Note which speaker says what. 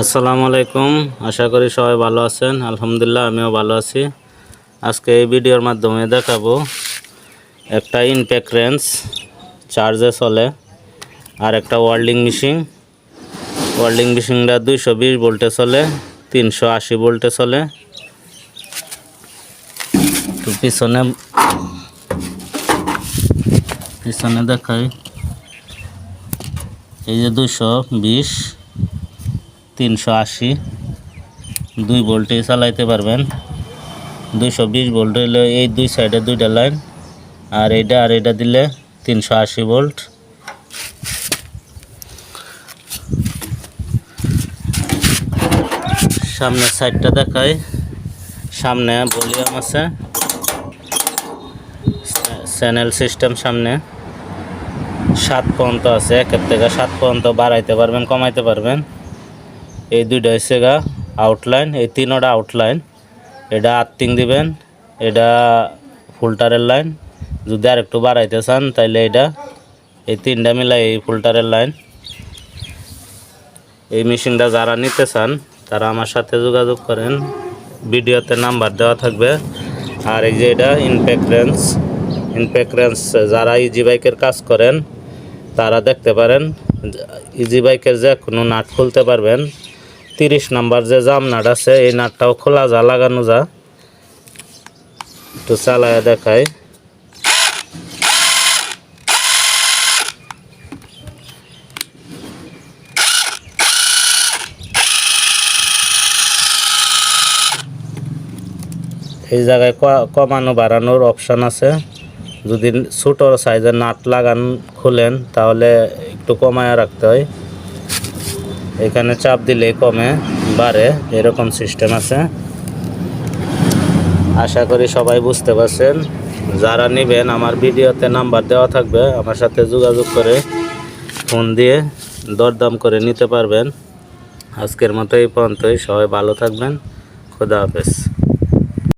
Speaker 1: আসসালামু আলাইকুম। আশা করি সবাই ভালো আছেন। আলহামদুলিল্লাহ, আমিও ভালো আছি। আজকে এই ভিডিওর মাধ্যমে দেখাবো একটা ইনপ্যাক রেঞ্জ, চার্জে চলে, আর একটা ওয়ার্ল্ডিং মেশিন। ওয়ার্ল্ডিং মেশিনটা দুইশো বিশ ভোল্টে চলে, তিনশো আশি ভোল্টে চলে। পিছনে পিছনে দেখাই। এই যে দুশো বিশ। তিনশো আশি। দুই ভোল্টে চালাইতে পারবেন। দুইশো বিশ ভোল্ট হইলে এই দুই সাইডে দুইটা লাইন আর এইটা আর এইটা দিলে তিনশো আশি ভোল্ট। সামনের সাইডটা দেখাই। সামনে ভলিউম আছে। চ্যানেল সিস্টেম সামনে। সাত পর্যন্ত আছে, একের থেকে সাত পর্যন্ত বাড়াইতে পারবেন, কমাইতে পারবেন। এই দুইটা হচ্ছে গা আউটলাইন এই তিনোটা আউটলাইন এটা আর্থিং দিবেন, এটা ফুলটারের লাইন যদি আর একটু বাড়াইতে চান, তাইলে এটা, এই তিনটা মিলাই এই ফুলটারের লাইন এই মেশিনটা যারা নিতে চান, তারা আমার সাথে যোগাযোগ করেন। ভিডিওতে নাম্বার দেওয়া থাকবে। আর এই যে এটা ইনপ্যাক রেঞ্জ ইনপ্যাক রেঞ্জ যারা ইজি বাইকের কাজ করেন, তারা দেখতে পারেন ইজি বাইকের যে কোনো নাট খুলতে পারবেন। তিরিশ নাম্বার যে জাম নাট আছে, এই নাটটাও খোলা যা, লাগানো যা। একটু চালায় দেখায় এই জায়গায় কমানো বাড়ানোর অপশান আছে। যদি ছোটো সাইজের নাট লাগান, খুলেন, তাহলে একটু কমায় রাখতে হয়। এখানে চাপ দিলে কমে, বাড়ে, এরকম সিস্টেম আছে। আশা করি সবাই বুঝতে পারছেন। যারা নেবেন, আমার ভিডিওতে নাম্বার দেওয়া থাকবে, আমার সাথে যোগাযোগ করে ফোন দিয়ে দরদাম করে নিতে পারবেন। আজকের মতো এই পর্যন্তই, সবাই ভালো থাকবেন। খোদা হাফেজ।